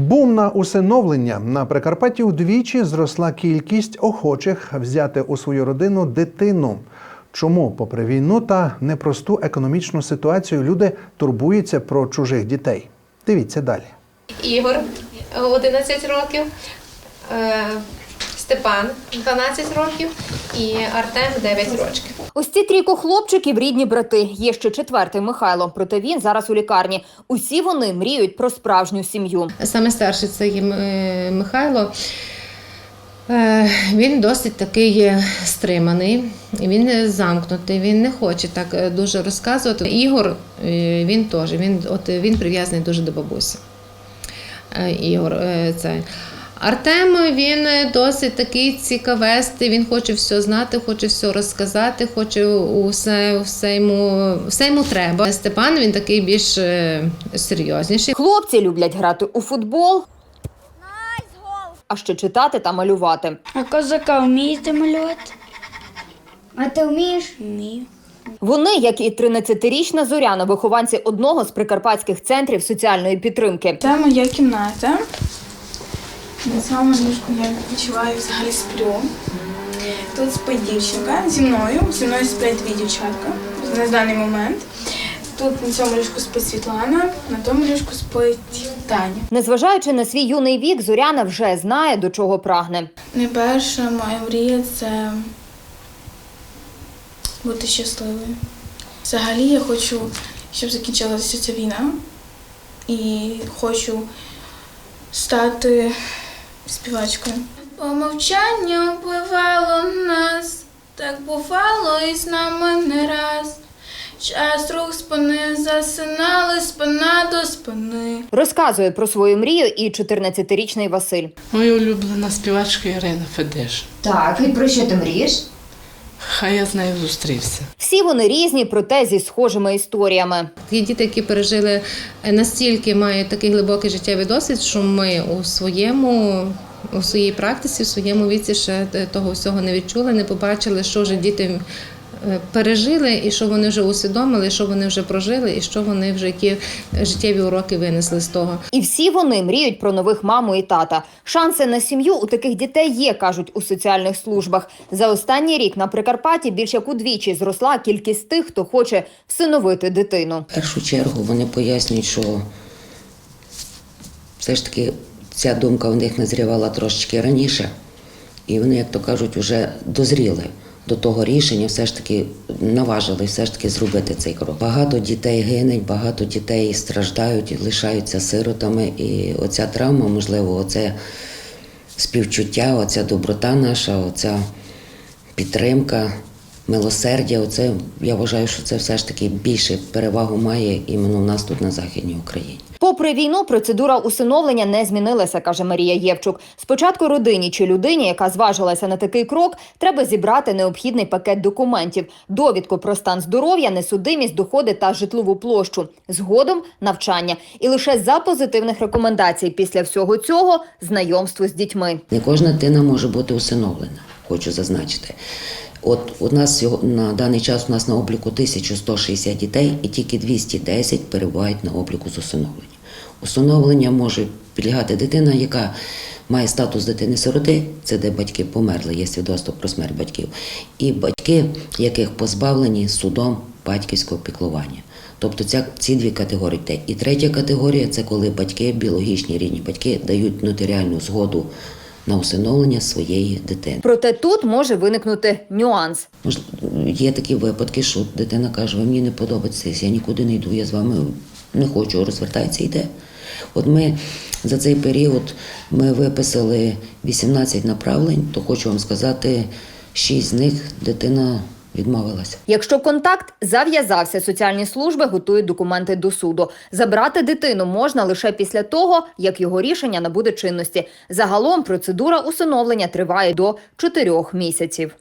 Бум на усиновлення на Прикарпатті удвічі зросла кількість охочих взяти у свою родину дитину. Чому, попри війну та непросту економічну ситуацію, люди турбуються про чужих дітей? Дивіться далі. Ігор е, 11 років, е, Степан 12 років і Артем 9 років. Ось ці трійко хлопчиків рідні брати. Є ще четвертий Михайло. Проте він зараз у лікарні. Усі вони мріють про справжню сім'ю. Саме старший це є е, Михайло. Е, Він досить такий стриманий, він замкнутий, він не хоче так е, дуже розказувати. Ігор він теж він, от, він прив'язаний дуже до бабусі. Ігор, це. Артем він е, досить такий цікавестий, він хоче все знати, хоче все розказати, хоче усе, все, йому, все йому треба. Степан він такий більш е, серйозніший. Хлопці люблять грати у футбол, а ще читати та малювати. А козака вмієте малювати? А ти вмієш? Вмію. Вони, як і 13-річна Зоряна, вихованці одного з прикарпатських центрів соціальної підтримки. Це моя кімната. На цьому ліжку я відпочиваю взагалі сплю. Тут спить дівчинка зі мною. Зі мною сплять дві дівчатка на даний момент. Тут на цьому ліжку спить Світлана, на тому ліжку спить Таня. Незважаючи на свій юний вік, Зоряна вже знає, до чого прагне. Найперша моя мрія це бути щасливою. Взагалі я хочу, щоб закінчилася ця війна. І хочу стати співачкою. по мовчанню бувало нас, так бувало і з нами не раз. Час рух спини засинали спина до спини. Розказує про свою мрію і 14-річний Василь. Моя улюблена співачка Ірина Федеш. Так, і про що ти мрієш? Хай я з нею зустрівся. Всі вони різні, проте зі схожими історіями. Є діти, які пережили е, настільки мають такий глибокий життєвий досвід, що ми у своєму. У своїй практиці, в своєму віці ще е, того всього не відчули, не побачили, що вже діти пережили, і що вони вже усвідомили, що вони вже прожили, і що вони вже які життєві уроки винесли з того. І всі вони мріють про нових маму і тата. Шанси на сім'ю у таких дітей є, кажуть у соціальних службах. За останній рік на Прикарпатті більш як удвічі зросла кількість тих, хто хоче всиновити дитину. В першу чергу вони пояснюють, що все ж таки ця думка в них назрівала трошечки раніше, і вони, як то кажуть, вже дозріли до того рішення, все ж таки наважили все ж таки зробити цей крок. Багато дітей гинуть, багато дітей страждають, лишаються сиротами. І оця травма, можливо, оце співчуття, оця доброта наша, оця підтримка, милосердя. Оце я вважаю, що це все ж таки більше перевагу має іменно в нас тут на Західній Україні. Попри війну, процедура усиновлення не змінилася, каже Марія Євчук. Спочатку родині чи людині, яка зважилася на такий крок, треба зібрати необхідний пакет документів: довідку про стан здоров'я, несудимість, доходи та житлову площу. Згодом навчання. І лише за позитивних рекомендацій після всього цього знайомство з дітьми. Не кожна дитина може бути усиновлена, хочу зазначити. От у нас на даний час у нас на обліку 1160 дітей, і тільки 210 перебувають на обліку з усиновлення. Усиновлення може підлягати дитина, яка має статус дитини-сироти, це де батьки померли, є свідоцтво про смерть батьків, і батьки, яких позбавлені судом батьківського піклування. Тобто ця, ці дві категорії. І третя категорія це коли батьки, біологічні рідні батьки, дають нотаріальну згоду на усиновлення своєї дитини. Проте тут може виникнути нюанс. Мож- Є такі випадки, що дитина каже, ви мені не подобається, я нікуди не йду, я з вами не хочу, розвертається і йде. От ми за цей період ми виписали 18 направлень, то хочу вам сказати, 6 з них дитина відмовилася. Якщо контакт зав'язався, соціальні служби готують документи до суду. Забрати дитину можна лише після того, як його рішення набуде чинності. Загалом процедура усиновлення триває до 4 місяців.